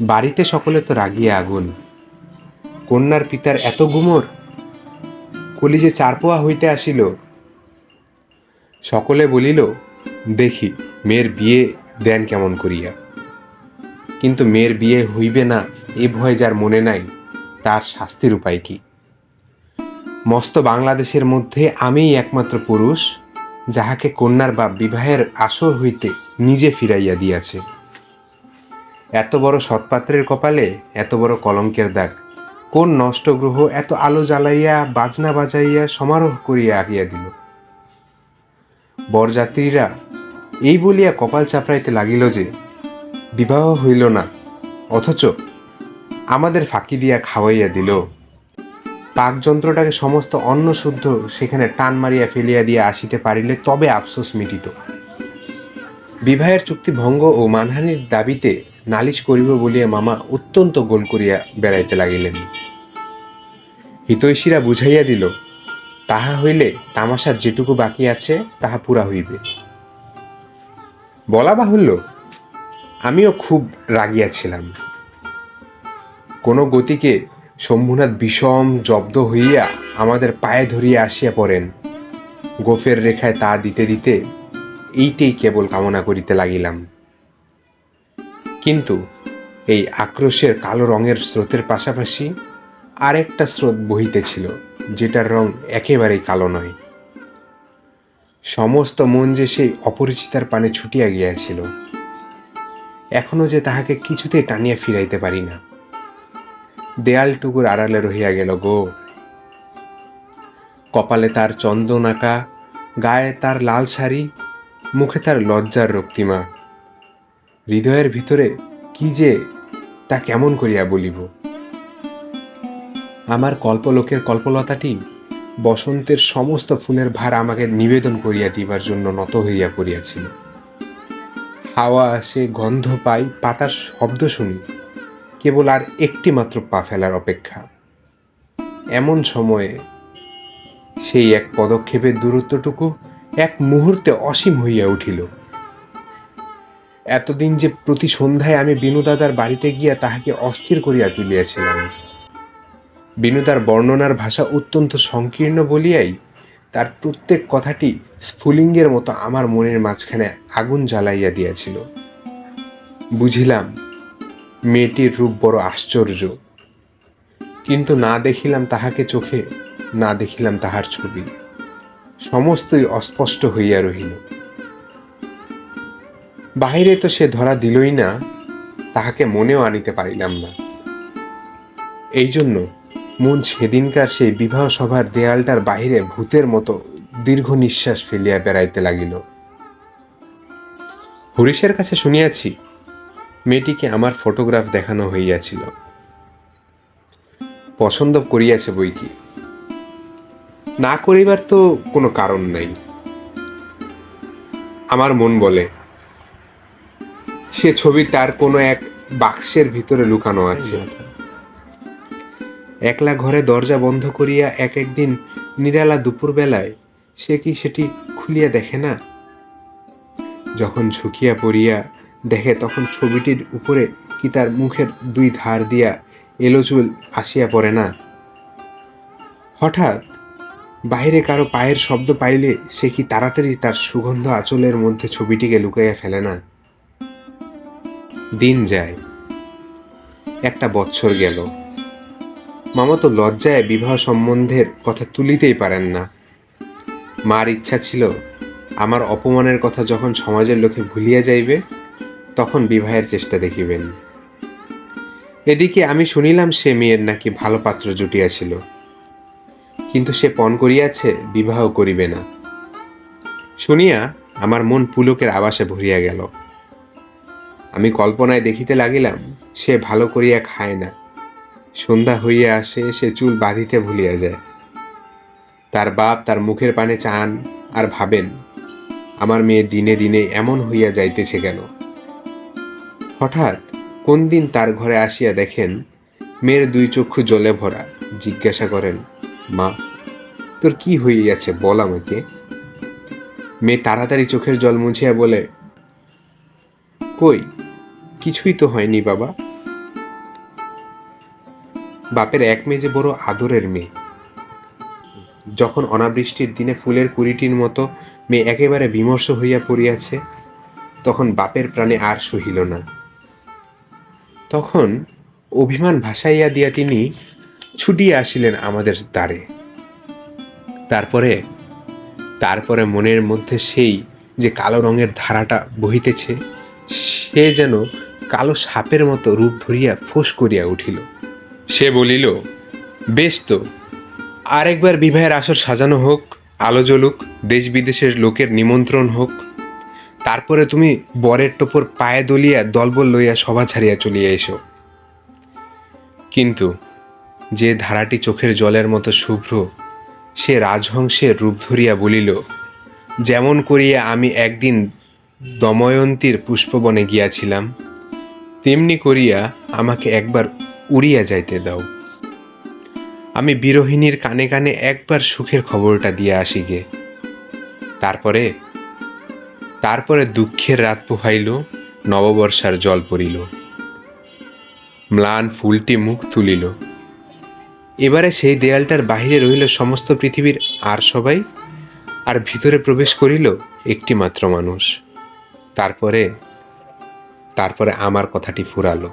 বাড়িতে সকলে তো রাগিয়ে আগুন। কন্যার পিতার এত গুমর? কলিজে চারপোয়া হইতে আসিল। সকলে বলিল, দেখি, মেয়ের বিয়ে দেন কেমন করিয়া। কিন্তু মেয়ের বিয়ে হইবে না, এ ভয় যার মনে নাই, তার শাস্তির উপায় কি? মস্ত বাংলাদেশের মধ্যে আমিই একমাত্র পুরুষ, যাহাকে কন্যার বা বিবাহের আসর হইতে নিজে ফিরাইয়া দিয়াছে। এত বড় সৎপাত্রের কপালে, এত বড় কলঙ্কের দাগ। কোন নষ্ট গ্রহ এত আলো জ্বালাইয়া, বাজনা বাজাইয়া, সমারোহ করিয়া আগিয়া দিল? বরযাত্রীরা এই বলিয়া কপাল চাপড়াইতে লাগিল যে, বিবাহ হইল না, অথচ আমাদের ফাঁকি দিয়া খাওয়াইয়া দিল। পাকযন্ত্রটাকে সমস্ত অন্ন শুদ্ধ সেখানে টান মারিয়া ফেলিয়া দিয়া আসিতে পারিলে তবে আফসোস মিটিত। বিবাহের চুক্তি ভঙ্গ ও মানহানির দাবিতে নালিশ করিব বলিয়া মামা অত্যন্ত গোল করিয়া বেড়াইতে লাগিলেন। হিতৈষীরা বুঝাইয়া দিল, তাহা হইলে তামাশার যেটুকু বাকি আছে, তাহা পুরা হইবে। বলা বাহুল্য, আমিও খুব রাগিয়াছিলাম কোনো গতিকে শম্ভুনাথ বিষম জব্দ হইয়া আমাদের পায়ে ধরিয়া আসিয়া পড়েন। গোফের রেখায় তা দিতে দিতে এইটেই কেবল কামনা করিতে লাগিলাম। কিন্তু এই আক্রোশের কালো রঙের স্রোতের পাশাপাশি আরেকটা স্রোত বহিতেছিল যেটার রং একেবারেই কালো নয়। সমস্ত মন যে সেই অপরিচিতার পানে ছুটিয়া গিয়াছিল, এখনও যে তাহাকে কিছুতেই টানিয়া ফিরাইতে পারি না। দেয়ালটুকুর আড়ালে রহিয়া গেল গো। কপালে তার চন্দন আঁকা, গায়ে তার লাল শাড়ি, মুখে তার লজ্জার রক্তিমা হৃদয়ের ভিতরে কি যে তা কেমন করিয়া বলিব? আমার কল্পলোকের কল্পলতাটি বসন্তের সমস্ত ফুলের ভার আমাকে নিবেদন করিয়া দিবার জন্য নত হইয়া পড়িয়াছিল। হাওয়া আসে, গন্ধ পাই, পাতার শব্দ শুনি, কেবল আর একটি মাত্র পা ফেলার অপেক্ষা। এমন সময়ে সেই এক পদক্ষেপের দূরত্বটুকু এক মুহূর্তে অসীম হইয়া উঠিল। এতদিন যে প্রতি সন্ধ্যায় আমি বিনুদাদার বাড়িতে গিয়া তাহাকে অস্থির করিয়া তুলিয়াছিলাম। বিনুদার বর্ণনার ভাষা অত্যন্ত সংকীর্ণ বলিয়াই তার প্রত্যেক কথাটি স্ফুলিঙ্গের মতো আমার মনের মাঝখানে আগুন জ্বালাইয়া দিয়াছিল। বুঝিলাম, মেয়েটির রূপ বড় আশ্চর্য। কিন্তু না দেখিলাম তাহাকে চোখে, না দেখিলাম তাহার ছবি। সমস্তই অস্পষ্ট হইয়া রহিল। বাহিরে তো সে ধরা দিলই না, তাহাকে মনেও আনিতে পারিলাম না। এই জন্য মন সেদিনকার সেই বিবাহ সভার দেয়ালটার বাহিরে ভূতের মতো দীর্ঘ নিঃশ্বাস ফেলিয়া বেড়াইতে লাগিল। হরিশের কাছে শুনিয়াছি, মেয়েটিকে আমার ফটোগ্রাফ দেখানো হইয়াছিল। পছন্দ করিয়াছে বই কি না করিবার তো কোনো কারণ নাই। আমার মন বলে সে ছবি তার কোনো এক বাক্সের ভিতরে লুকানো আছে। একলা ঘরে দরজা বন্ধ করিয়া এক একদিন নিরালা দুপুরবেলায় সে কি সেটি খুলিয়া দেখে না? যখন ঝুঁকিয়া পড়িয়া দেখে তখন ছবিটির উপরে কি তার মুখের দুই ধার দিয়া এলোচুল আসিয়া পড়ে না? হঠাৎ বাহিরে কারও পায়ের শব্দ পাইলে সে কি তাড়াতাড়ি তার সুগন্ধ আঁচলের মধ্যে ছবিটিকে লুকাইয়া ফেলে না? দিন যায়। একটা বৎসর গেল। মামা তো লজ্জায় বিবাহ সম্বন্ধের কথা তুলিতেই পারেন না। মার ইচ্ছা ছিল, আমার অপমানের কথা যখন সমাজের লোকে ভুলিয়া যাইবে, তখন বিবাহের চেষ্টা দেখিবেন। এদিকে আমি শুনিলাম সে মেয়ের নাকি ভালো পাত্র জুটিয়াছিল। কিন্তু সে পণ করিয়াছে, বিবাহ করিবে না। শুনিয়া আমার মন পুলকের আবাসে ভরিয়া গেল। আমি কল্পনায় দেখিতে লাগিলাম, সে ভালো করিয়া খায় না। সন্ধ্যা হইয়া আসে, সে চুল বাঁধিতে ভুলিয়া যায়। তার বাপ তার মুখের পানে চান আর ভাবেন, আমার মেয়ে দিনে দিনে এমন হইয়া যাইতেছে কেন? হঠাৎ কোন দিন তার ঘরে আসিয়া দেখেন, মেয়ের দুই চক্ষু জলে ভরা। জিজ্ঞাসা করেন, মা, তোর কি হইয়াছে? বল আমাকে। মেয়ে তাড়াতাড়ি চোখের জল মুছিয়া বলে, কই কিছুই তো হয়নি, বাবা। বাপের এক মেয়ে যে বড় আদরের মেয়ে। যখন অনাবৃষ্টির দিনে ফুলের কুড়িটির মতো মেয়ে একেবারে বিমর্ষ হইয়া পড়িয়াছে, তখন বাপের প্রাণে আর সহিল না। তখন অভিমান ভাসাইয়া দিয়া তিনি ছুটিয়া আসিলেন আমাদের দ্বারে। তারপরে তারপরে মনের মধ্যে সেই যে কালো রঙের ধারাটা বহিতেছে, সে যেন কালো সাপের মতো রূপ ধরিয়া ফোঁস করিয়া উঠিল। সে বলিল, বেশ তো, আরেকবার বিবাহের আসর সাজানো হোক, আলো জ্বলুক দেশ বিদেশের লোকের নিমন্ত্রণ হোক। তারপরে তুমি বরের টোপর পায়ে দলিয়া দলবল লইয়া সভা ছাড়িয়া চলিয়া এসো। কিন্তু যে ধারাটি চোখের জলের মতো শুভ্র, সে রাজহংসের রূপ ধরিয়া বলিল, যেমন করিয়া আমি একদিন দময়ন্তীর পুষ্পবনে গিয়াছিলাম তেমনি করিয়া আমাকে একবার উড়িয়া যাইতে দাও। আমি বিরোহিণীর কানে কানে একবার সুখের খবরটা দিয়ে আসি গে। তারপরে তারপরে দুঃখের রাত পোহাইল, নববর্ষার জল পড়িল। ম্লান ফুলটি মুখ তুলিল। এবারে সেই দেয়ালটার বাহিরে রহিল সমস্ত পৃথিবীর আর সবাই, আর ভিতরে প্রবেশ করিল একটি মাত্র মানুষ। তারপরে তারপরে আমার কথাটি ফুরালো।